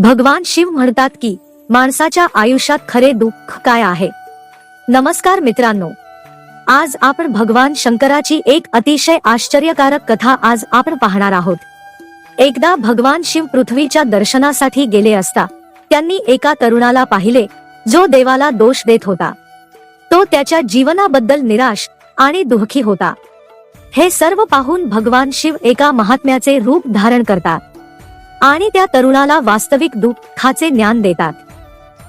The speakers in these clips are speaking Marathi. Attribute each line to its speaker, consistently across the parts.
Speaker 1: भगवान शिव म्हणतात की माणसाच्या आयुष्यात खरे दुःख काय आहे? नमस्कार मित्रांनो. आज आपण भगवान शंकराची एक अतिशय आश्चर्यकारक कथा आज आपण पाहणार आहोत. एकदा भगवान शिव पृथ्वीच्या दर्शनासाठी गेले असता त्यांनी एका तरुणाला पाहिले जो देवाला दोष देत होता. तो त्याच्या जीवनाबद्दल निराश आणि दुःखी होता. हे सर्व पाहून भगवान शिव एका महात्म्याचे रूप धारण करतात. आणि त्या तरुणाला वास्तविक दुःखाचे ज्ञान देतात.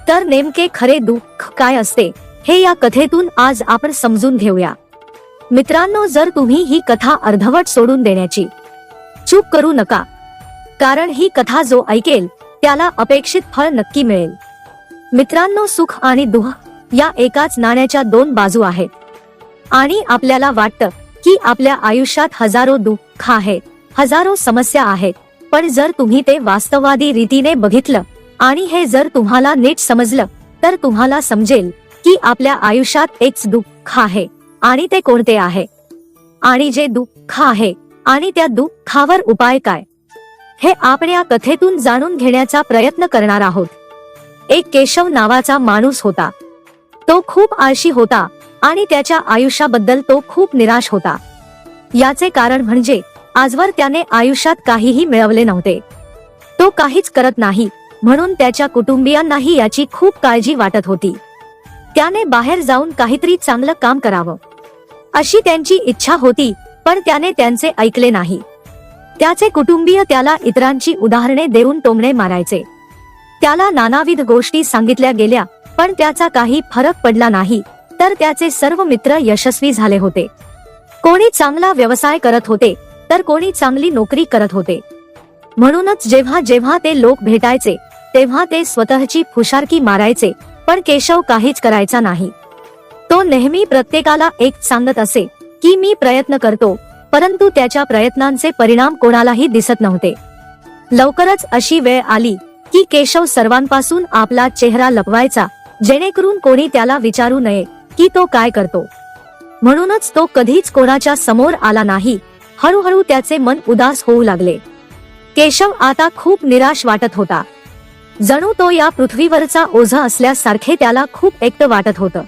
Speaker 1: तर नेमके खरे दुःख काय असते हे या कथेतून आज आपण समजून घेऊया. मित्रांनो जर तुम्ही ही कथा अर्धवट सोडून देण्याची चूक करू नका कारण ही कथा जो ऐकेल त्याला अपेक्षित फळ नक्की मिळेल. मित्रांनो सुख आणि दुःख या एकाच नाण्याच्या दोन बाजू आहेत. आणि आपल्याला वाटतं की आपल्या आयुष्यात हजारो दुःख आहेत हजारो समस्या आहेत. पण जर तुम्ही ते वास्तववादी रीतीने बघितलं आणि हे जर तुम्हाला नीट समजलं तर तुम्हाला समजेल की आपल्या आयुष्यात एक दुःख आहे आणि ते कोणते आहे? आणि जे दुःख आहे आणि त्या दुःखावर उपाय काय? हे आपण या कथेतून जाणून घेण्याचा प्रयत्न करणार आहोत. एक केशव नावाचा माणूस होता. तो खूप आळशी होता आणि त्याच्या आयुष्याबद्दल तो खूप निराश होता. याचे कारण म्हणजे आजवर त्याने आयुष्यात काहीही मिळवले नव्हते. तो काहीच करत नाही म्हणून त्याच्या कुटुंबियांनाही याची खूप काळजी वाटत होती. त्याने बाहेर जाऊन काहीतरी चांगलं काम करावं. अशी त्यांची इच्छा होती पण त्याने त्यांचे ऐकले नाही. त्याचे कुटुंबीय त्याला इतरांची उदाहरणे देऊन टोमणे मारायचे. त्याला नानाविध गोष्टी सांगितल्या गेल्या पण त्याचा काही फरक पडला नाही तर त्याचे सर्व मित्र यशस्वी झाले होते. कोणी चांगला व्यवसाय करत होते तर कोणी चांगली नोकरी करत होते. म्हणूनच जेव्हा जेव्हा ते लोक भेटायचे तेव्हा ते स्वतःची फुशारकी मारायचे पण केशव काहीच करायचा नाही. तो नेहमी प्रत्येकाला एक सांगत असे की मी प्रयत्न करतो परंतु त्याच्या प्रयत्नांचे परिणाम कोणालाही दिसत नव्हते. लवकरच अशी वेळ आली की केशव सर्वांपासून आपला चेहरा लपवायचा जेणेकरून कोणी त्याला विचारू नये की तो काय करतो. म्हणूनच तो कधीच कोणाच्या समोर आला नाही हळूहळू त्याचे मन उदास होऊ लागले. केशव आता खूप निराश वाटत होता. जणू तो या पृथ्वीवरचा ओझा असल्यासारखे त्याला खूप एकटं वाटत होतं.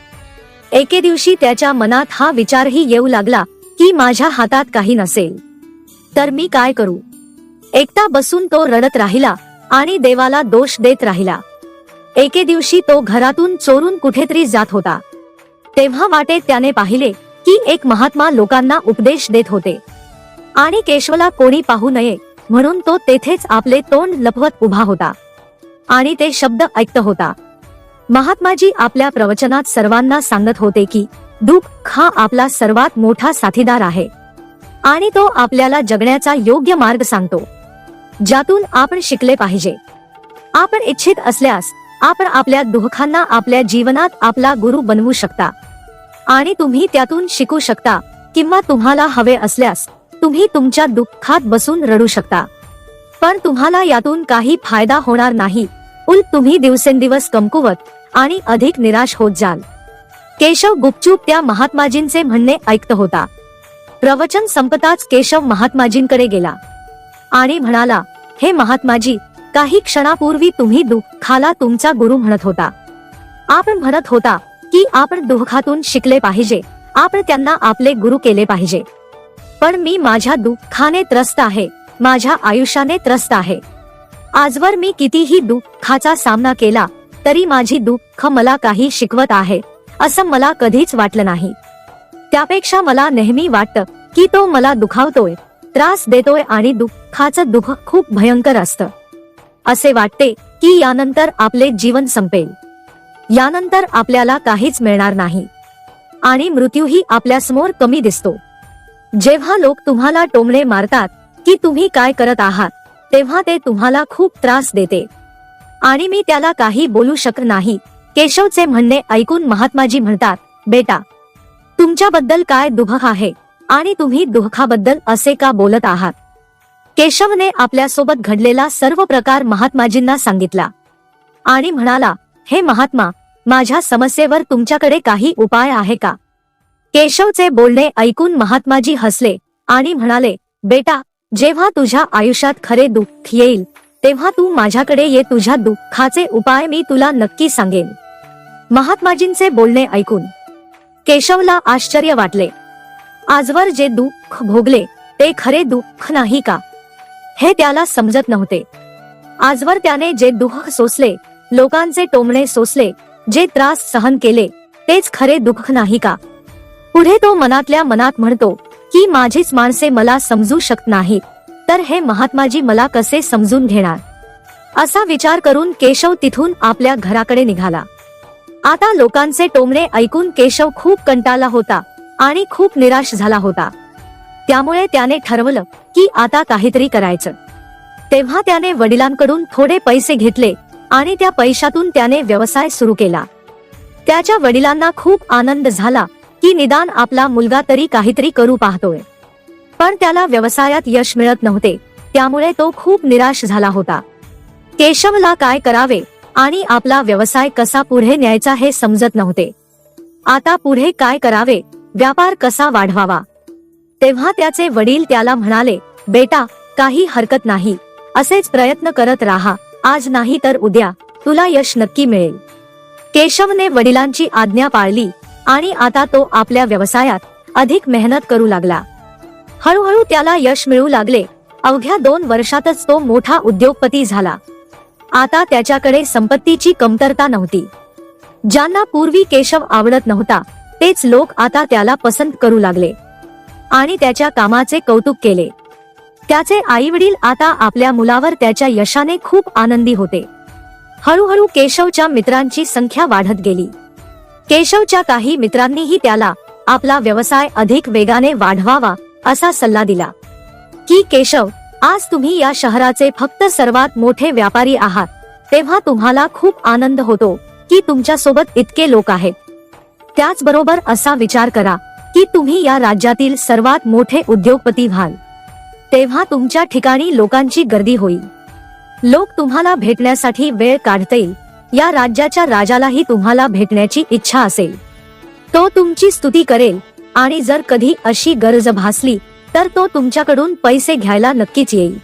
Speaker 1: एके दिवशी त्याच्या मनात हा विचारही येऊ लागला की माझ्या हातात काही नसेल. तर मी काय करू? एकटा बसून तो रडत राहिला आणि देवाला दोष देत राहिला. एके दिवशी तो घरातून चोरून कुठेतरी जात होता. तेव्हा वाटेत त्याने पाहिले की एक महात्मा लोकांना उपदेश देत होते. आणि केशवला कोणी पाहू नये म्हणून तो तेथेच आपले तोंड लपवत उभा होता. आणि ते शब्द ऐकत होता. महात्माजी आपल्या प्रवचनात सर्वांना सांगत होते की दुःख हा आपला सर्वात मोठा साथीदार आहे. आणि तो आपल्याला जगण्याचा योग्य मार्ग सांगतो. ज्यातून आपण शिकले पाहिजे. आपण इच्छित असल्यास आपण आपल्या दुःखांना आपल्या जीवनात आपला गुरु बनवू शकता. आणि तुम्ही त्यातून शिकू शकता किंवा तुम्हाला हवे असल्यास तुम्ही तुमच्या दुःखात बसून रडू शकता. पण तुम्हाला यातून काही फायदा होणार नाही. उलट तुम्ही दिवसेंदिवस कमकुवत आणि अधिक निराश होत जाल. केशव गुपचूप त्या महात्माजींचे म्हणणे ऐकत होता. प्रवचन संपताच केशव महात्माजींकडे गेला. आणि म्हणाला हे महात्माजी काही क्षणापूर्वी तुम्ही दुःखाला तुमचा गुरु म्हणत होता. आपण म्हणत होता की आपण दुःखातून शिकले पाहिजे. आपण त्यांना आपले गुरु केले पाहिजे. पण मी माझ्या दुःखाने त्रस्त आहे. माझ्या आयुष्याने त्रस्त आहे. आजवर मी कितीही दुःखाचा सामना केला तरी माझी दुःख मला काही शिकवत आहे असं मला कधीच वाटलं नाही. त्यापेक्षा मला नेहमी वाटतं की तो मला दुखावतोय त्रास देतोय आणि दुःखाचं दुःख खूप भयंकर असतं. असे वाटते की यानंतर आपले जीवन संपेल. यानंतर आपल्याला काहीच मिळणार नाही. आणि मृत्यूही आपल्यासमोर कमी दिसतो. जेव्हा लोक तुम्हाला टोमणे मारतात की तुम्ही काय करत आहात तेव्हा ते तुम्हाला खूप त्रास देते. आणि मी त्याला काही बोलू शकत नाही. केशवचे म्हणणे ऐकून महात्माजी म्हणतात बेटा तुमच्याबद्दल काय दुःख आहे आणि तुम्ही दुःखाबद्दल असे का बोलत आहात? केशवने आपल्यासोबत घडलेला सर्व प्रकार महात्माजींना सांगितला. आणि म्हणाला हे महात्मा माझ्या समस्येवर तुमच्याकडे काही उपाय आहे का? केशवचे बोलणे ऐकून महात्माजी हसले आणि म्हणाले बेटा जेव्हा तुझ्या आयुष्यात खरे दुःख येईल तेव्हा तू माझ्याकडे ये तुझ्या दुःखाचे उपाय मी तुला नक्की सांगेन. महात्माजींचे बोलणे ऐकून केशवला आश्चर्य वाटले. आजवर जे दुःख भोगले ते खरे दुःख नाही का? हे त्याला समजत नव्हते. आजवर त्याने जे दुःख सोसले लोकांचे टोमणे सोसले जे त्रास सहन केले तेच खरे दुःख नाही का? पुढे तो मनातल्या मनात म्हणतो की माझीच माणसे मला समजू शकत नाहीत. तर हे महात्माजी मला कसे समजून घेणार? असा विचार करून केशव तिथून आपल्या घराकडे निघाला. आता लोकांचे टोमणे ऐकून केशव खूप कंटाळला होता आणि खूप निराश झाला होता. त्यामुळे त्याने ठरवलं की आता काहीतरी करायचं. तेव्हा त्याने वडिलांकडून थोडे पैसे घेतले आणि त्या पैशातून त्याने व्यवसाय सुरू केला. त्याच्या वडिलांना खूप आनंद झाला की निदान आपला मुलगा तरी काहीतरी करू पाहतोय. पण त्याला व्यवसायात यश मिळत नव्हते त्यामुळे तो खूप निराश झाला होता. केशवला काय करावे आणि आपला व्यवसाय कसा पुढे न्यायचा हे समजत नव्हते. आता पुढे काय करावे व्यापार कसा वाढवावा? तेव्हा त्याचे वडील त्याला म्हणाले बेटा काही हरकत नाही. असेच प्रयत्न करत राहा. आज नाही तर उद्या. तुला यश नक्की मिळेल. केशवने वडिलांची आज्ञा पाळली आणि आता तो आपल्या व्यवसायात अधिक मेहनत करू लागला. हळूहळू त्याला यश मिळू लागले. अवघ्या दोन वर्षातच तो मोठा उद्योगपती झाला. आता त्याच्याकडे संपत्तीची कमतरता नव्हती. ज्यांना पूर्वी केशव आवडत नव्हता तेच लोक आता त्याला पसंत करू लागले. आणि त्याच्या कामाचे कौतुक केले. त्याचे आई वडील आता आपल्या मुलावर त्याच्या यशाने खूप आनंदी होते. हळूहळू केशवच्या मित्रांची संख्या वाढत गेली. केशवच्या काही मित्रांनीही त्याला आपला व्यवसाय अधिक वेगाने वाढवावा असा सल्ला दिला. की केशव आज तुम्ही या शहराचे फक्त सर्वात मोठे व्यापारी आहात. तेव्हा तुम्हाला खूप आनंद होतो की तुमच्यासोबत इतके लोक आहेत. त्याचबरोबर असा विचार करा की तुम्ही या राज्यातील सर्वात मोठे उद्योगपती व्हाल. तेव्हा तुमच्या ठिकाणी लोकांची गर्दी होईल. लोक तुम्हाला भेटण्यासाठी वेळ काढतील. या राज्याच्या राजालाही तुम्हाला भेटण्याची इच्छा असेल. तो तुमची स्तुती करेल आणि जर कधी अशी गरज भासली तर तो तुमच्याकडून पैसे घ्यायला नक्कीच येईल.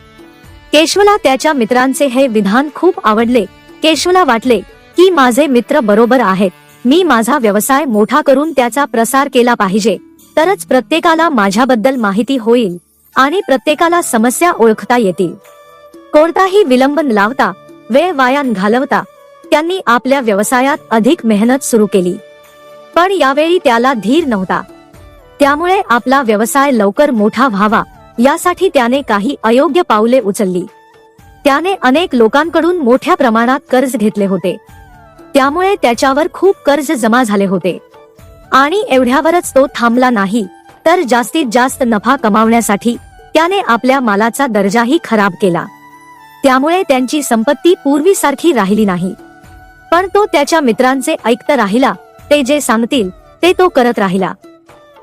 Speaker 1: केशवला त्याच्या मित्रांचे हे विधान खूप आवडले. केशवला वाटले की माझे मित्र बरोबर आहेत. मी माझा व्यवसाय मोठा करून त्याचा प्रसार केला पाहिजे. तरच प्रत्येकाला माझ्याबद्दल माहिती होईल आणि प्रत्येकाला समस्या ओळखता येतील. कोणताही विलंब न लावता वेळ वायान घालवता त्यांनी आपल्या व्यवसायात अधिक मेहनत सुरू केली. पण यावेळी त्याला धीर नव्हता. त्यामुळे आपला व्यवसाय लवकर मोठा व्हावा यासाठी त्याने काही अयोग्य पावले उचलली. त्याने अनेक लोकांकडून मोठ्या प्रमाणात कर्ज घेतले होते. त्यामुळे त्याच्यावर खूप कर्ज जमा झाले होते. आणि एवढ्यावरच तो थांबला नाही तर जास्तीत जास्त नफा कमावण्यासाठी त्याने आपल्या मालाचा दर्जाही खराब केला. त्यामुळे त्यांची संपत्ती पूर्वीसारखी राहिली नाही. पण तो त्याच्या मित्रांचे ऐकत राहिला ते जे सांगतील ते तो करत राहिला.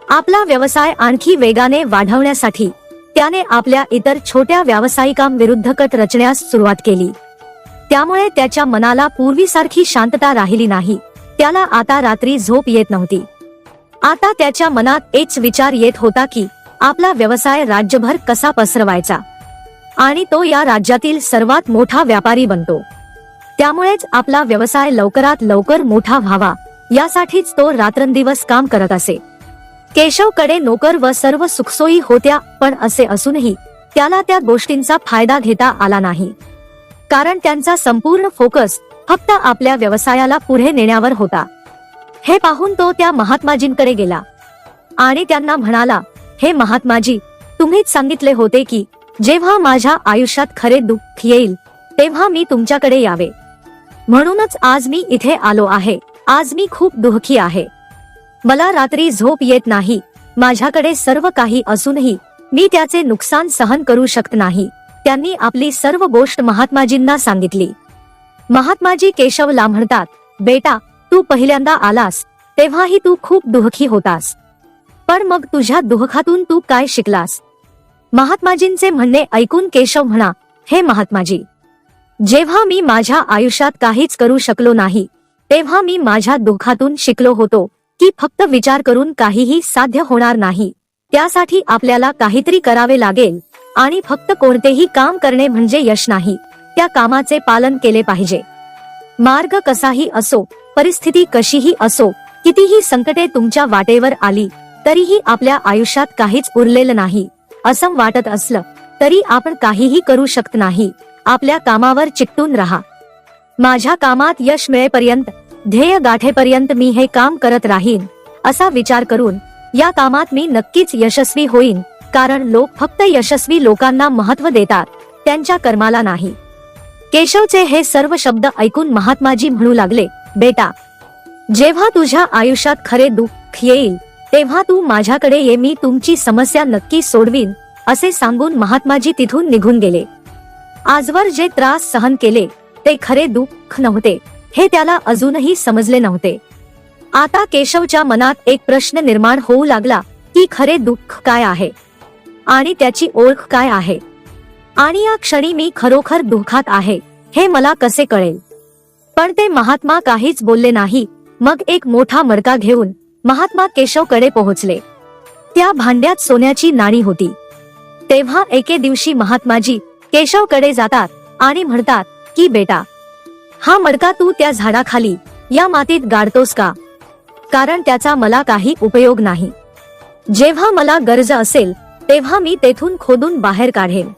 Speaker 1: आपला व्यवसाय आणखी वेगाने वाढवण्यासाठी त्याने आपल्या इतर छोट्या व्यावसायिकांविरुद्ध कट रचण्यास सुरुवात केली. त्यामुळे त्याच्या मनाला पूर्वीसारखी शांतता राहिली नाही त्याला आता रात्री झोप येत नव्हती. आता त्याच्या मनात एक विचार येत होता की आपला व्यवसाय राज्यभर कसा पसरवायचा? आणि तो या राज्यातील सर्वात मोठा व्यापारी बनतो. त्यामुळेच आपला व्यवसाय लवकरात लवकर मोठा व्हावा. यासाठीच तो रात्रंदिवस काम करत असे. केशवकडे नोकर व सर्व सुखसोयी होत्या पण असे असूनही त्याला त्या गोष्टींचा फायदा घेता आला नाही. कारण त्यांचा संपूर्ण फोकस फक्त आपल्या व्यवसायाला पुढे नेण्यावर होता. हे पाहून तो त्या महात्माजींकडे गेला. आणि त्यांना म्हणाला हे महात्माजी तुम्हीच सांगितले होते की जेव्हा माझ्या आयुष्यात खरे दुःख येईल तेव्हा मी तुमच्याकडे यावे. म्हणूनच आज मी इथे आलो आहे. आज मी खूप दुःखी आहे. मला रात्री झोप येत नाही. माझ्याकडे सर्व काही असूनही मी त्याचे नुकसान सहन करू शकत नाही. त्यांनी आपली सर्व गोष्ट महात्माजींना सांगितली. महात्माजी केशवला म्हणतात बेटा तू पहिल्यांदा आलास तेव्हाही तू खूप दुःखी होतास. पण मग तुझ्या दुःखातून तू काय शिकलास? महात्माजींचे म्हणणे ऐकून केशव म्हणा हे महात्माजी जेव्हा मी माझ्या आयुष्यात काहीच करू शकलो नाही तेव्हा मी माझ्या दुःखातून शिकलो होतो की फक्त विचार करून काहीही साध्य होणार नाही. त्यासाठी आपल्याला काहीतरी करावे लागेल आणि फक्त कोणतेही काम करणे म्हणजे यश नाही. त्या कामाचे पालन केले पाहिजे. मार्ग कसाही असो परिस्थिती कशीही असो कितीही संकटे तुमच्या वाटेवर आली तरीही आपल्या आयुष्यात काहीच उरलेलं नाही. असं वाटत असलं तरी आपण काहीही करू शकत नाही. आपल्या कामावर चिकटून राहा. माझ्या कामात यश मिळेपर्यंत ध्येय गाठेपर्यंत मी हे काम करत राहीन असा विचार करून या कामात मी नक्कीच यशस्वी होईन कारण लोक फक्त यशस्वी लोकांना महत्त्व देतात त्यांच्या कर्माला नाही. केशवचे हे सर्व शब्द ऐकून महात्माजी म्हणू लागले बेटा जेव्हा तुझ्या आयुष्यात खरे दुःख येईल तेव्हा तू माझ्याकडे ये मी तुमची समस्या नक्की सोडवीन असे सांगून महात्माजी तिथून निघून गेले. आजवर जे त्रास सहन केले ते खरे दुःख नव्हते. हे त्याला अजूनही समजले नव्हते. आता केशवच्या मनात एक प्रश्न निर्माण होऊ लागला की खरे दुःख काय आहे? आणि त्याची ओळख काय आहे? आणि या क्षणी मी खरोखर दुःखात आहे हे मला कसे कळेल? पण ते महात्मा काहीच बोलले नाही. मग एक मोठा मडका घेऊन महात्मा केशवकडे पोहोचले. त्या भांड्यात सोन्याची नाणी होती. तेव्हा एके दिवशी महात्माजी केशवकडे जातात आणि म्हणतात की बेटा हा मडका तू त्या झाडाखाली या मातीत गाडतोस का? कारण त्याचा मला काही उपयोग नाही. जेव्हा मला गरज असेल तेव्हा मी तेथून खोदून बाहेर काढेन.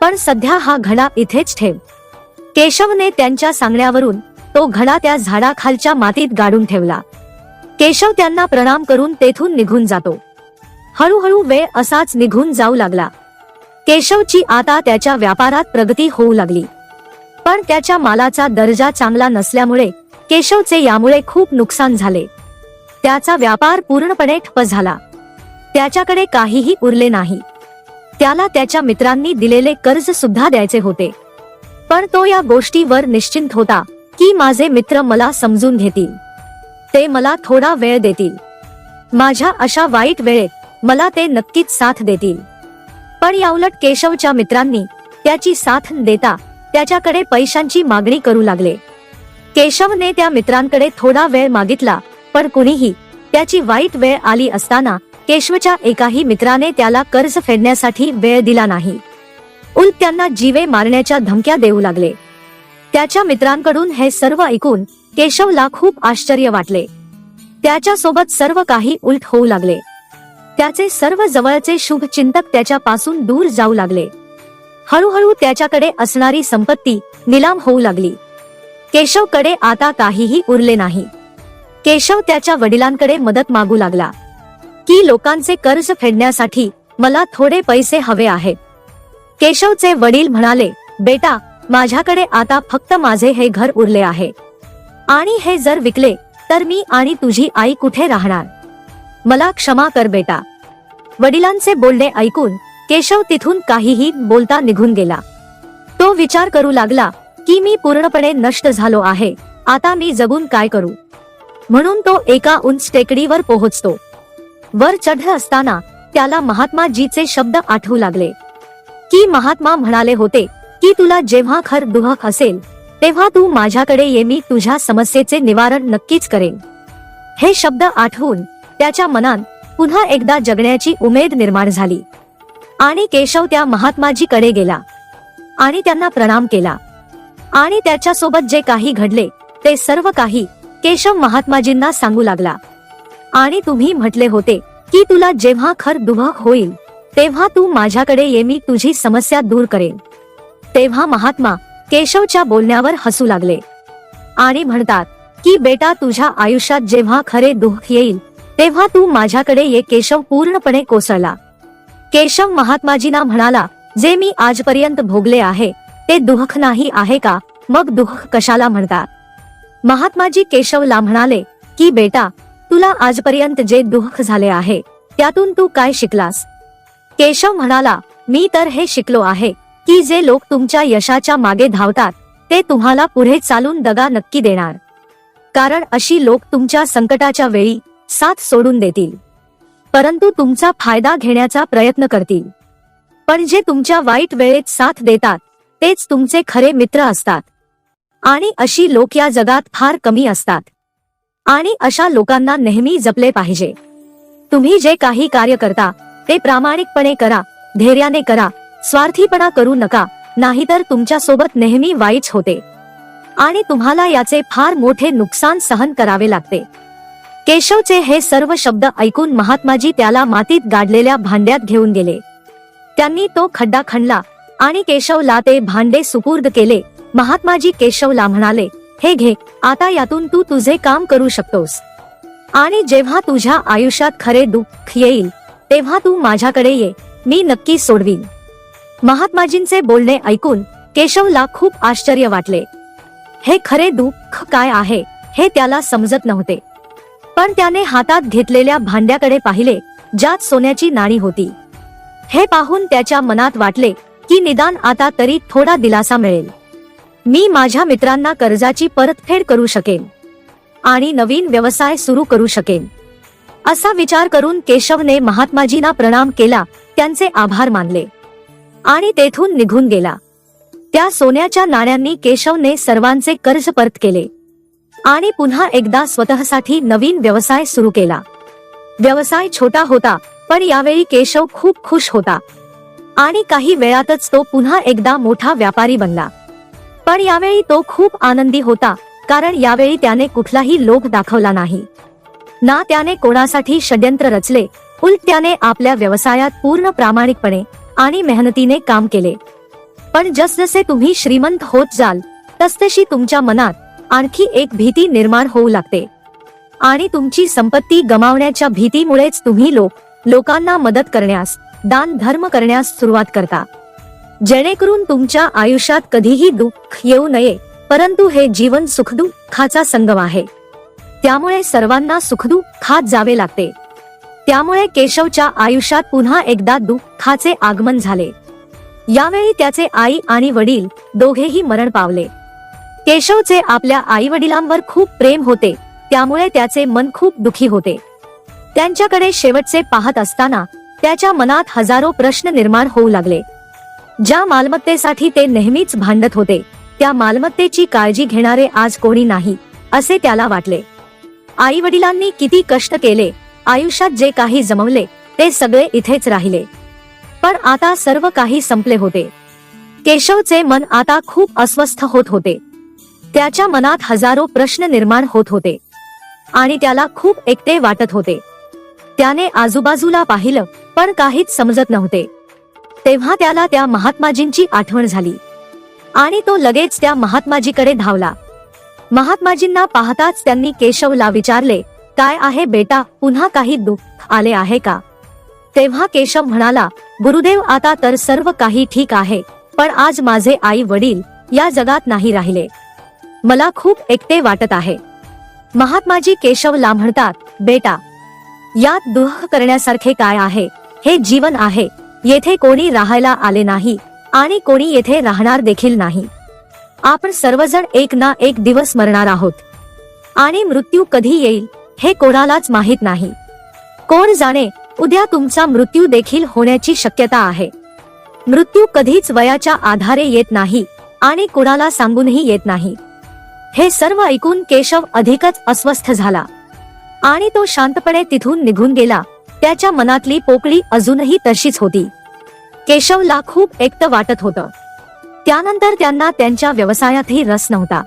Speaker 1: पण सध्या हा घडा इथेच ठेव. केशवने त्यांच्या सांगण्यावरून तो घडा त्या झाडाखालच्या मातीत गाडून ठेवला. केशव त्यांना प्रणाम करून तेथून निघून जातो. हळूहळू वेळ असाच निघून जाऊ लागला. केशवची आता त्याच्या व्यापारात प्रगती होऊ लागली. पण त्याच्या मालाचा दर्जा चांगला नसल्यामुळे केशवचे यामुळे खूप नुकसान झाले. त्याचा व्यापार पूर्णपणे ठप्प झाला. त्याच्याकडे काहीही उरले नाही. त्याला त्याच्या मित्रांनी दिलेले कर्ज सुद्धा द्यायचे होते. पण तो या गोष्टीवर निश्चिंत होता की माझे मित्र मला समजून घेतील. ते मला थोडा वेळ देतील. माझ्या अशा वाईट वेळेत मला ते नक्कीच साथ देतील. पण याउलट केशवच्या मित्रांनी त्याची साथ देता त्याच्याकडे पैशांची मागणी करू लागले. केशवने त्या मित्रांकडे थोडा वेळ मागितला पण कुणीही त्याची वाईट वेळ आली असताना केशवच्या एकाही मित्राने त्याला कर्ज फेडण्यासाठी वेळ दिला नाही. उल त्यांना जीवे मारण्याच्या धमक्या देऊ लागले. त्याच्या मित्रांकडून हे सर्व ऐकून केशवला खूप आश्चर्य वाटले. त्याच्यासोबत सर्व काही उलट होऊ लागले. त्याचे सर्व जवळचे शुभ चिंतक त्याच्यापासून दूर जाऊ लागले. हळूहळू त्याच्याकडे असणारी संपत्ती निलाम होऊ लागली. केशवकडे आता काहीही उरले नाही. केशव त्याच्या वडिलांकडे मदत मागू लागला. की लोकांचे कर्ज फेडण्यासाठी मला थोडे पैसे हवे आहेत. केशवचे वडील म्हणाले बेटा माझ्याकडे आता फक्त माझे हे घर उरले आहे. आणि हे जर विकले तर मी आणि तुझी आई कुठे राहणार? मला क्षमा कर बेटा. वडिलांचे बोलणे ऐकून केशव तिथून काहीही बोलता निघून गेला. तो विचार करू लागला की मी पूर्णपणे नष्ट झालो आहे आता मी जगून काय करू? म्हणून तो एका उंच टेकडीवर पोहोचतो. वर चढ असताना त्याला महात्माजीचे शब्द आठवू लागले. की महात्मा म्हणाले होते की तुला जेव्हा खर दुहक असेल तेव्हा तू माझ्याकडे ये मी तुझ्या समस्येचे निवारण नक्कीच करेन. हे शब्द आठवून त्याच्या मनात पुन्हा एकदा जगण्याची उमेद निर्माण झाली. आणि केशव त्या महात्माजीकडे गेला. आणि त्यांना प्रणाम केला. आणि त्याच्यासोबत जे काही घडले ते सर्व काही केशव महात्माजींना सांगू लागला. आणि तुम्ही म्हटले होते की तुला जेव्हा खर दुभक होईल तेव्हा तू माझ्याकडे ये मी तुझी समस्या दूर करेन. तेव्हा महात्मा केशवच्या बोलण्यावर हसू लागले. आणि म्हणतात की बेटा तुझ्या आयुष्यात जेव्हा खरे दुःख येईल तेव्हा तू माझ्याकडे ये केशव पूर्णपणे कोसळला. केशव महात्माजींना म्हणाला जे मी आजपर्यंत भोगले आहे ते दुःख नाही आहे का? मग दुःख कशाला म्हणतात? महात्माजी केशवला म्हणाले की बेटा तुला आजपर्यंत जे दुःख झाले आहे त्यातून तू काय शिकलास? केशव म्हणाला मी तर हे शिकलो आहे की जे लोक तुमच्या यशाच्या मागे धावतात ते तुम्हाला पुढे चालून दगा नक्की देणार. कारण अशी लोक तुमच्या संकटाच्या वेळी साथ सोडून देतील. परंतु तुमचा फायदा घेण्याचा प्रयत्न करतील. पण जे तुमच्या वाईट वेळेत साथ देतात तेच तुमचे खरे मित्र असतात. आणि अशी लोक या जगात फार कमी असतात. आणि अशा लोकांना नेहमी जपले पाहिजे. तुम्ही जे काही कार्य करता ते प्रामाणिकपणे करा धैर्याने करा स्वार्थीपणा करू नका नाहीतर तुमच्यासोबत नेहमी वाईट होते. आणि तुम्हाला याचे फार मोठे नुकसान सहन करावे लागते. केशवचे हे सर्व शब्द ऐकून महात्माजी त्याला मातीत गाडलेल्या भांड्यात घेऊन गेले. त्यांनी तो खड्डा खणला आणि केशवला ते भांडे सुपूर्द केले. महात्माजी केशवला म्हणाले हे घे आता यातून तू तुझे काम करू शकतोस. आणि जेव्हा तुझ्या आयुष्यात खरे दुःख येईल तेव्हा तू माझ्याकडे ये मी नक्की सोडवीन. महात्माजींचे बोलणे ऐकून केशवला खूप आश्चर्य वाटले. हे खरे दुःख काय आहे हे त्याला समजत नव्हते. पण त्याने हातात घेतलेल्या भांड्याकडे पाहिले ज्यात सोन्याची नाणी होती. हे पाहून त्याच्या मनात वाटले की निदान आता तरी थोडा दिलासा मिळेल. मी माझ्या मित्रांना कर्जाची परतफेड करू शकेन. आणि नवीन व्यवसाय सुरू करू शकेन. असा विचार करून केशवने महात्माजींना प्रणाम केला त्यांचे आभार मानले. आणि तेथून निघून गेला. त्या सोन्याच्या नाण्यांनी केशवने सर्वांचे कर्ज परत केले. आणि पुन्हा एकदा स्वतःसाठी नवीन व्यवसाय सुरू केला. व्यवसाय छोटा होता पण यावेळी केशव खूप खुश होता. आणि काही वेळातच तो पुन्हा एकदा मोठा व्यापारी बनला. पण यावेळी तो खूप आनंदी होता कारण यावेळी त्याने कुठलाही लोभ दाखवला नाही. ना त्याने कोणासाठी षड्यंत्र रचले उलट त्याने आपल्या व्यवसायात पूर्ण प्रामाणिकपणे आणि मेहनतीने काम केले. पण जसजसे तुम्ही श्रीमंत होत जाल तसतशी तुमच्या मनात आणखी एक भीती निर्माण होऊ लागते. आणि तुमची संपत्ती गमावण्याच्या भीतीमुळेच तुम्ही लोक लोकांना मदत करण्यास दान धर्म करण्यास सुरुवात करता. जेणेकरून तुमच्या आयुष्यात कधीही दुःख येऊ नये परंतु हे जीवन सुखदुःखाचा संगम आहे. त्यामुळे सर्वांना सुखदुःखात जावे लागते. त्यामुळे केशवच्या आयुष्यात पुन्हा एकदा दुःखाचे आगमन झाले. यावेळी त्याचे आई आणि वडील दोघेही मरण पावले. केशवचे आपल्या आई वडिलांवर खूप प्रेम होते. त्यामुळे त्याचे मन खूप दुखी होते. त्यांच्याकडे शेवटचे पाहत असताना त्याच्या मनात हजारो प्रश्न निर्माण होऊ लागले. ज्या मालमत्तेसाठी ते नेहमीच भांडत होते त्या मालमत्तेची काळजी घेणारे आज कोणी नाही असे त्याला वाटले. आई वडिलांनी किती कष्ट केले आयुष्यात जे काही जमवले ते सगळे इथेच राहिले. पण आता सर्व काही संपले होते. केशवचे मन आता खूप अस्वस्थ होत होते. त्याच्या मनात हजारो प्रश्न निर्माण होत होते. आणि त्याला खूप एकटे वाटत होते. त्याने आजूबाजूला पाहिलं पण काहीच समजत नव्हते. तेव्हा त्याला त्या महात्माजींची आठवण झाली. आणि तो लगेच त्या महात्माजीकडे धावला. महात्माजींना पाहताच त्यांनी केशवला विचारले काय आहे बेटा पुन्हा काही दुःख आले आहे का? तेव्हा केशव म्हणाला गुरुदेव आता तर सर्व काही ठीक आहे पण आज माझे आई वडील या जगात नाही राहिले. मला खूप एकटे वाटत आहे. महात्माजी केशवला म्हणतात बेटा यात दुःख करण्यासारखे काय आहे? हे जीवन आहे. येथे कोणी राहायला आले नाही आणि कोणी येथे राहणार देखील नाही. आपण सर्वजण एक ना एक दिवस मरणार आहोत. आणि मृत्यू कधी येईल हे कोणालाच माहीत नाही. कोण जाणे उद्या तुमचा मृत्यू देखील होण्याची शक्यता आहे. मृत्यू कधीच वयाच्या आधारे येत नाही आणि कुणाला सांगूनही येत नाही. हे सर्व ऐकून केशव अधिकच अस्वस्थ झाला. आणि तो शांतपणे तिथून निघून गेला. त्याच्या मनातली पोकळी अजूनही तशीच होती. केशवला खूप एकट वाटत होतं. त्यानंतर त्यांना त्यांच्या व्यवसायातही रस नव्हता.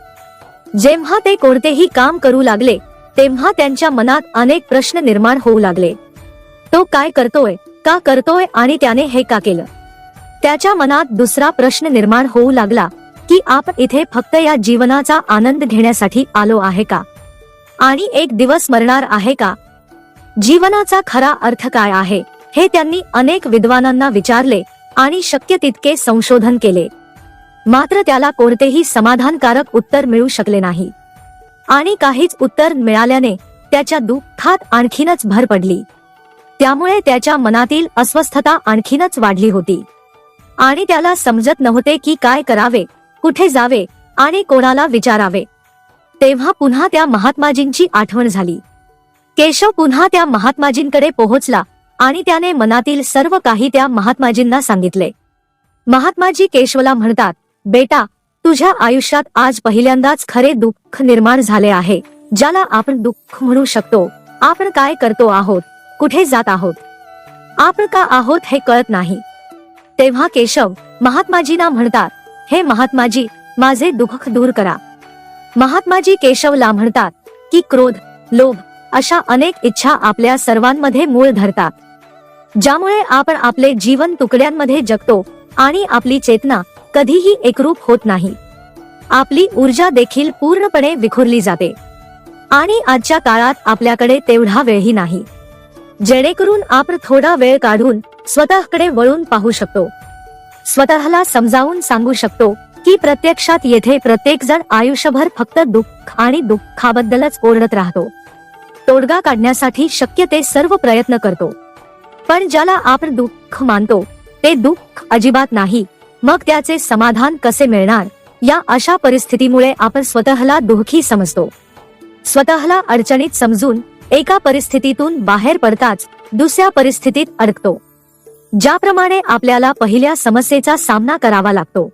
Speaker 1: जेव्हा ते कोणतेही काम करू लागले तेव्हा त्यांच्या मनात अनेक प्रश्न निर्माण होऊ लागले. तो काय करतोय का करतोय आणि त्याने हे का केलं? त्याच्या मनात दुसरा प्रश्न निर्माण होऊ लागला. की आप इथे फक्त या जीवनाचा आनंद घेण्यासाठी आलो आहे का? आणि एक दिवस मरणार आहे का? जीवनाचा खरा अर्थ काय आहे? हे त्यांनी अनेक विद्वानांना विचारले आणि शक्य तितके संशोधन केले. मात्र त्याला कोणतेही समाधानकारक उत्तर मिळू शकले नाही. आणि काहीच उत्तर मिळाल्याने त्याच्या दुःखात आणखीनच भर पडली. त्यामुळे त्याच्या मनातील अस्वस्थता आणखीनच वाढली होती. आणि त्याला समजत नव्हते की काय करावे कुठे जावे आणि कोणाला विचारावे? तेव्हा पुन्हा त्या महात्माजींची आठवण झाली. केशव पुन्हा त्या महात्माजींकडे पोहोचला आणि त्याने मनातील सर्व काही त्या महात्माजींना सांगितले. महात्माजी केशवला म्हणतात बेटा तुझ्या आयुष्यात आज पहिल्यांदाच खरे दुःख निर्माण झाले आहे ज्याला आपण दुःख म्हणू शकतो. आपण काय करतो आहोत? कुठे जात आहोत? आपण का आहोत हे कळत नाही. तेव्हा केशव महात्माजींना म्हणतात हे महात्माजी माझे दुःख दूर करा. महात्माजी केशवला म्हणतात की क्रोध लोभ अशा अनेक इच्छा आपल्या सर्वांमध्ये मूळ धरतात. ज्यामुळे आपण आपले जीवन तुकड्यांमध्ये जगतो आणि आपली चेतना कधीही एकरूप होत नाही. आपली ऊर्जा देखील पूर्णपणे विखुरली जाते. आणि आजच्या काळात आपल्याकडे तेवढा वेळही नाही. जेणेकरून आपण थोडा वेळ काढून स्वतःकडे वळून पाहू शकतो. स्वतःला समजावून सांगू शकतो की प्रत्यक्षात येथे प्रत्येक जण आयुष्यभर फक्त दुःख आणि दुःखाबद्दलच ओरडत राहतो. तोडगा काढण्यासाठी शक्य ते सर्व प्रयत्न करतो. पण ज्याला आपण दुःख मानतो ते दुःख अजिबात नाही. मग त्याचे समाधान कसे मिळणार? या अशा परिस्थितीमुळे आपण स्वतःला दुःखी समजतो. स्वतःला अडचणीत समजून एका परिस्थितीतून बाहेर पडताच दुसऱ्या परिस्थितीत अडकतो. ज्याप्रमाणे आपल्याला पहिल्या समस्येचा सामना करावा लागतो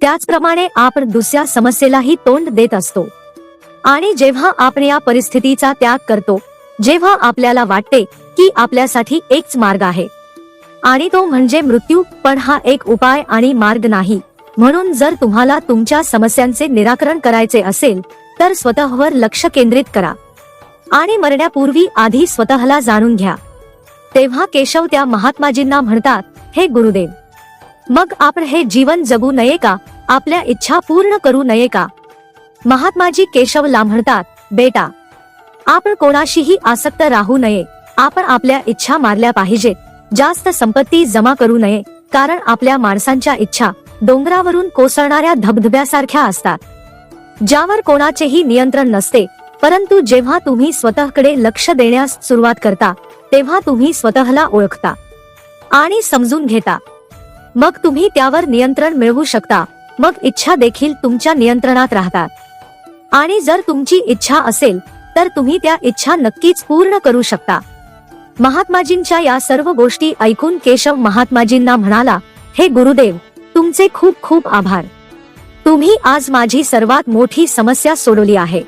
Speaker 1: त्याचप्रमाणे आपण दुसऱ्या समस्येलाही तोंड देत असतो. आणि जेव्हा आपण या परिस्थितीचा त्याग करतो जेव्हा आपल्याला वाटते की आपल्यासाठी एकच मार्ग आहे. आणि तो म्हणजे मृत्यू पण हा एक उपाय आणि मार्ग नाही. म्हणून जर तुम्हाला तुमच्या समस्यांचे निराकरण करायचे असेल तर स्वतःवर लक्ष केंद्रित करा. आणि मरण्यापूर्वी आधी स्वतःला जाणून घ्या. तेव्हा केशव त्या महात्माजींना म्हणतात हे गुरुदेव मग आपण हे जीवन जगू नये का? आपल्या इच्छा पूर्ण करू नये का? महात्माजी केशवला म्हणतात बेटा आपण कोणाशीही आसक्त राहू नये. आपण आपल्या इच्छा मारल्या पाहिजेत. जास्त संपत्ती जमा करू नये. कारण आपल्या माणसांच्या इच्छा डोंगरावरून कोसळणाऱ्या धबधब्यासारख्या असतात. ज्यावर कोणाचेही नियंत्रण नसते परंतु जेव्हा तुम्ही स्वतःकडे लक्ष देण्यास सुरुवात करता तेव्हा तुम्ही स्वतःला ओळखता आणि समजून घेता. मग तुम्ही त्यावर नियंत्रण मिळवू शकता. मग इच्छा देखील तुमच्या नियंत्रणात राहतात. आणि जर तुमची इच्छा असेल तर तुम्ही त्या इच्छा नक्कीच पूर्ण करू शकता. महात्माजींच्या या सर्व गोष्टी ऐकून केशव महात्माजींना म्हणाला हे गुरुदेव तुमचे खूप खूप आभार. तुम्ही आज माझी सर्वात मोठी समस्या सोडवली आहे.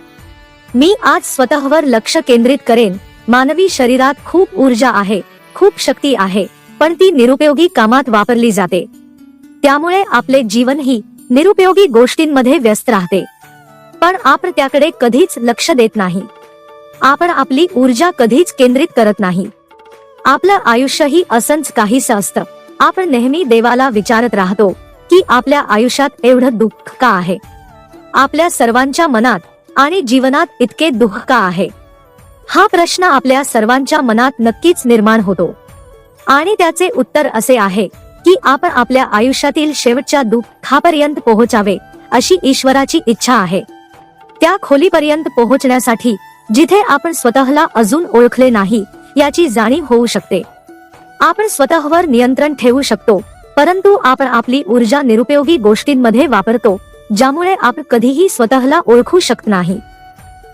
Speaker 1: मी आज स्वतःवर लक्ष केंद्रित करेन मानवी शरीरात खूप ऊर्जा आहे खूप शक्ती आहे पण ती निरुपयोगी कामात वापरली जाते. त्यामुळे आपले जीवनही निरुपयोगी गोष्टींमध्ये व्यस्त राहते. पण आपण त्याकडे कधीच लक्ष देत नाही. आपण आपली ऊर्जा कधीच केंद्रित करत नाही. आपलं आयुष्यही असंच काहीस असतं. आपण नेहमी देवाला विचारत राहतो की आपल्या आयुष्यात एवढं दुःख का आहे? आपल्या सर्वांच्या मनात आणि जीवनात इतके दुःख का आहे? हा प्रश्न आपल्या सर्वांच्या मनात नक्कीच निर्माण होतो. आणि त्याचे उत्तर असे आहे की आपण आपल्या आयुष्यातील शेवटच्या दुःखापर्यंत पोहोचावे अशी ईश्वराची इच्छा आहे. त्या खोलीपर्यंत पोहोचण्यासाठी जिथे आपण स्वतःला अजून ओळखले नाही याची जाणीव होऊ शकते. आपण स्वतःवर नियंत्रण ठेवू शकतो परंतु आपण आपली ऊर्जा निरुपयोगी गोष्टींमध्ये वापरतो ज्यामुळे आपण कधीही स्वतःला ओळखू शकत नाही.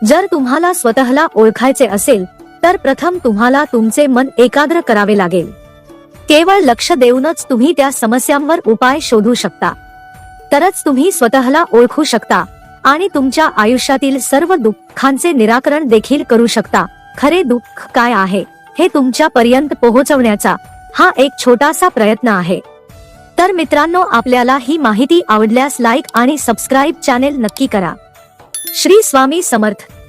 Speaker 1: जर तुम्हाला स्वतःला ओळखायचे असेल तर प्रथम तुम्हाला तुमचे मन एकाग्र करावे लागेल. केवळ लक्ष देऊनच तुम्ही त्या समस्यांवर उपाय शोधू शकता. तरच तुम्ही स्वतःला ओळखू शकता आणि तुमच्या आयुष्यातील सर्व दुःखांचे निराकरण देखील करू शकता. खरे दुःख काय आहे हे तुमच्या पर्यंत पोहोचवण्याचा हा एक छोटासा प्रयत्न आहे. तर मित्रांनो आपल्याला ही माहिती आवडल्यास लाईक आणि सबस्क्राईब चॅनेल नक्की करा. श्री स्वामी समर्थ.